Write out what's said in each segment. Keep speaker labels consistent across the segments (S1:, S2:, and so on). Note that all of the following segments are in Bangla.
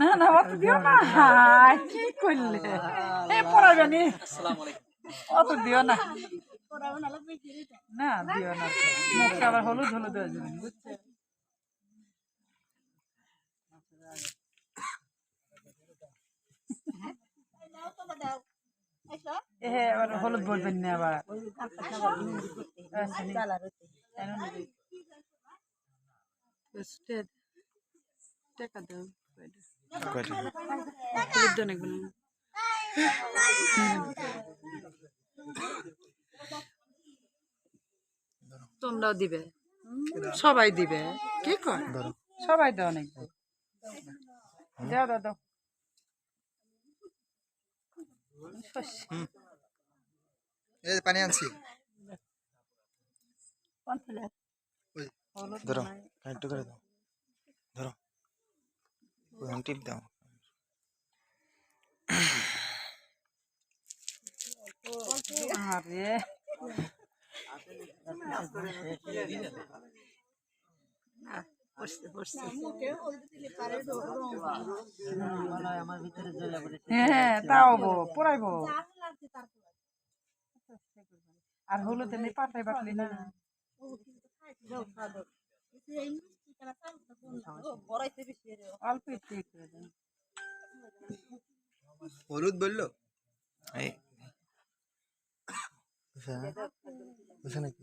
S1: না না অত দিও না। হাই, কি করলে? এ পড়াবে নি অত দিও না। না দিও না। মুখটা আবার হলুদ হলুদ হয়ে যাবে বুঝছে? এ আবার হলুদ বলবেন না আবার। আচ্ছা, টাকা দাও। তোমরাও দিবে। সবাই দিবে। কি কর সবাই দাও নাকি? দাও দাও দাও।
S2: এই পানি আনছি।
S3: ধরো একটু করে দাও। ধরো। ওখানে টিপ দাও।
S1: আরে। হ্যাঁ তাও বো পড়াইবো আর হলুদ এমনি পাঠাই বাটলি না। অল্প একটু
S2: হলুদ বলল?
S3: নাকি?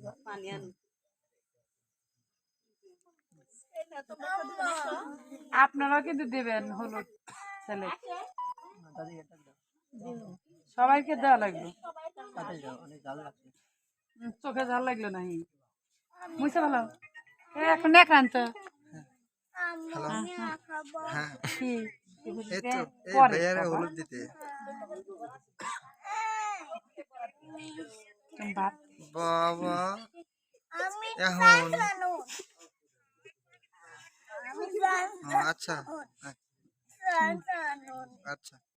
S1: আপনারাও কিন্তু দেবেন হলুদ ছেলে। সবাইকে দেওয়া লাগল চোখে ঝাল লাগল নাহি। বুঝতে ভালো এখন একান্ত
S2: হ্যালো। হ্যাঁ
S1: কি
S2: এই তো এই
S1: পরে
S2: হলুদ দিতে। বাবা। এখন আচ্ছা। হ্যাঁ, আচ্ছা।